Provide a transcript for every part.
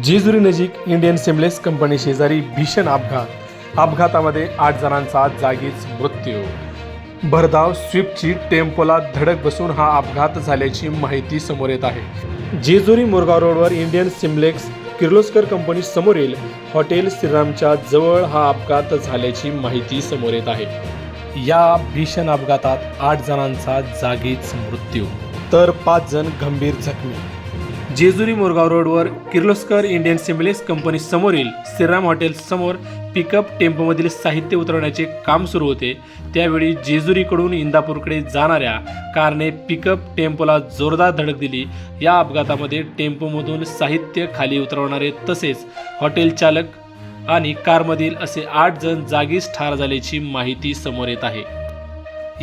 जेजुरी नजीक Indian seamless company शेजारी भीषण अपघात. अपघातामध्ये आठ जणांचा जागीच मृत्यू. भरधाव स्विफ्टची टेम्पोला धडक बसून हा अपघात झाल्याची माहिती समोर येत आहे. जेजुरी मोरगाव रोडवर इंडियन सिमलेक्स किर्लोस्कर कंपनी समोरील हॉटेल श्रीरामच्या जवळ हा अपघात झाल्याची माहिती समोर येत आहे. या भीषण अपघातात आठ जणांचा जागीच मृत्यू. तर पाच जण गंभीर जखमी. जेजुरी मोरगाव रोडवर किर्लोस्कर इंडियन सिम्बलेस कंपनी समोरील श्रीराम हॉटेल समोर पिकअप टेम्पोमधील साहित्य उतरवण्याचे काम सुरू होते. त्यावेळी जेजुरीकडून इंदापूरकडे जाणाऱ्या कारने पिकअप टेम्पोला जोरदार धडक दिली. या अपघातामध्ये टेम्पोमधून साहित्य खाली उतरवणारे तसेच हॉटेल चालक आणि कारमधील असे आठ जण जागीच ठार झाल्याची माहिती समोर येत आहे.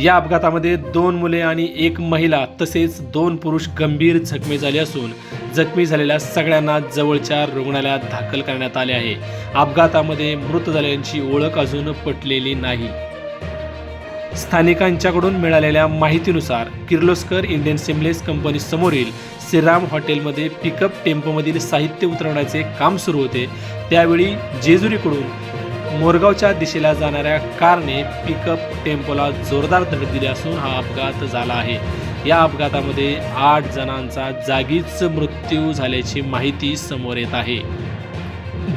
या अपघातामध्ये दोन मुले आणि एक महिला तसेच दोन पुरुष गंभीर जखमी झाले असून जखमी झालेल्या सगळ्यांना जवळच्या रुग्णालयात दाखल करण्यात आले आहे. अपघातामध्ये मृत झालेल्यांची ओळख अजून पटलेली नाही. स्थानिकांच्याकडून मिळालेल्या माहितीनुसार किर्लोस्कर इंडियन सिमलेस कंपनी समोरील श्रीराम हॉटेलमध्ये पिकअप टेम्पोमधील साहित्य उतरवण्याचे काम सुरू होते. त्यावेळी जेजुरीकडून मोरगावच्या दिशेला जाणाऱ्या कारने पिकअप टेम्पोला जोरदार धडक दिली असून हा अपघात झाला आहे. या अपघातामध्ये आठ जणांचा जागीच मृत्यू झाल्याची माहिती समोर येत आहे.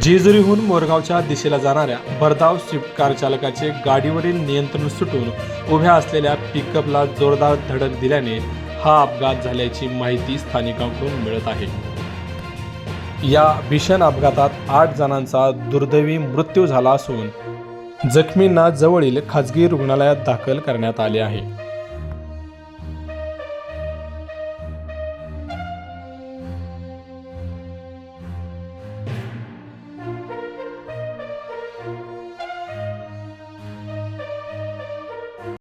जेजुरीहून मोरगावच्या दिशेला जाणाऱ्या भरधाव स्विफ्ट कार चालकाचे गाडीवरील नियंत्रण सुटून उभ्या असलेल्या पिकअपला जोरदार धडक दिल्याने हा अपघात झाल्याची माहिती स्थानिकांकडून मिळत आहे. या भीषण अपघातात आठ जणांचा दुर्दैवी मृत्यू झाला असून जखमींना जवळील खाजगी रुग्णालयात दाखल करण्यात आले आहे.